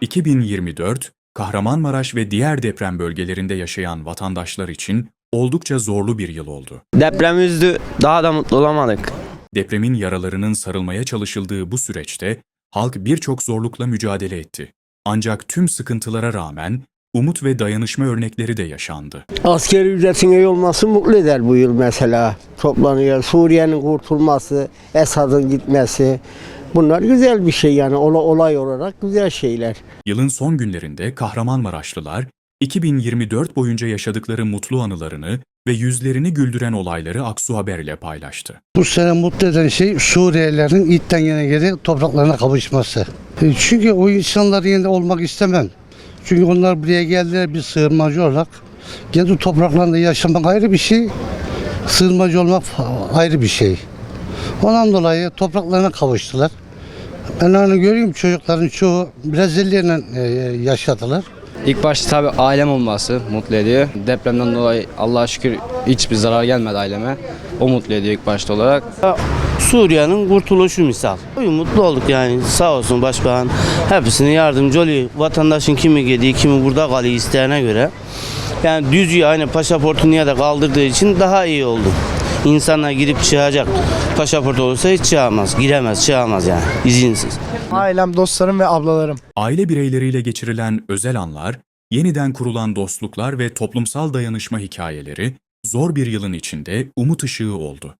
2024, Kahramanmaraş ve diğer deprem bölgelerinde yaşayan vatandaşlar için oldukça zorlu bir yıl oldu. Deprem üzdü, daha da mutlu olamadık. Depremin yaralarının sarılmaya çalışıldığı bu süreçte halk birçok zorlukla mücadele etti. Ancak tüm sıkıntılara rağmen umut ve dayanışma örnekleri de yaşandı. Askeri ücretin iyi olması mutlu eder bu yıl mesela. Toplanıyor. Suriye'nin kurtulması, Esad'ın gitmesi. Bunlar güzel bir şey yani Ola- olay olarak güzel şeyler. Yılın son günlerinde Kahramanmaraşlılar 2024 boyunca yaşadıkları mutlu anılarını ve yüzlerini güldüren olayları Aksu Haber ile paylaştı. Bu sene mutlu eden şey Suriyelilerin itten yine geri topraklarına kavuşması. E, Çünkü o insanların yerinde olmak istemem. Çünkü onlar buraya geldiler bir sığınmacı olarak. Kendi topraklarında yaşamak ayrı bir şey, sığınmacı olmak ayrı bir şey. Ondan dolayı topraklarına kavuştular. Ben onu görüyorum çocukların çoğu Brezilya'yla e, yaşadılar. İlk başta tabii ailem olması mutlu ediyor. Depremden dolayı Allah'a şükür hiçbir zarar gelmedi aileme. O mutlu ediyor ilk başta olarak. Suriye'nin kurtuluşu misal. Mutlu olduk yani sağ olsun başbakan hepsine yardımcı oluyor. Vatandaşın kimi gidiyor kimi burada kalıyor isteyene göre. Yani düzüyor aynı pasaportunu ya da kaldırdığı için daha iyi oldu. İnsanlar gidip çıkacak. Pasaport olursa hiç çıkamaz. Giremez, çıkamaz yani izinsiz. Ailem, dostlarım ve ablalarım. Aile bireyleriyle geçirilen özel anlar, yeniden kurulan dostluklar ve toplumsal dayanışma hikayeleri zor bir yılın içinde umut ışığı oldu.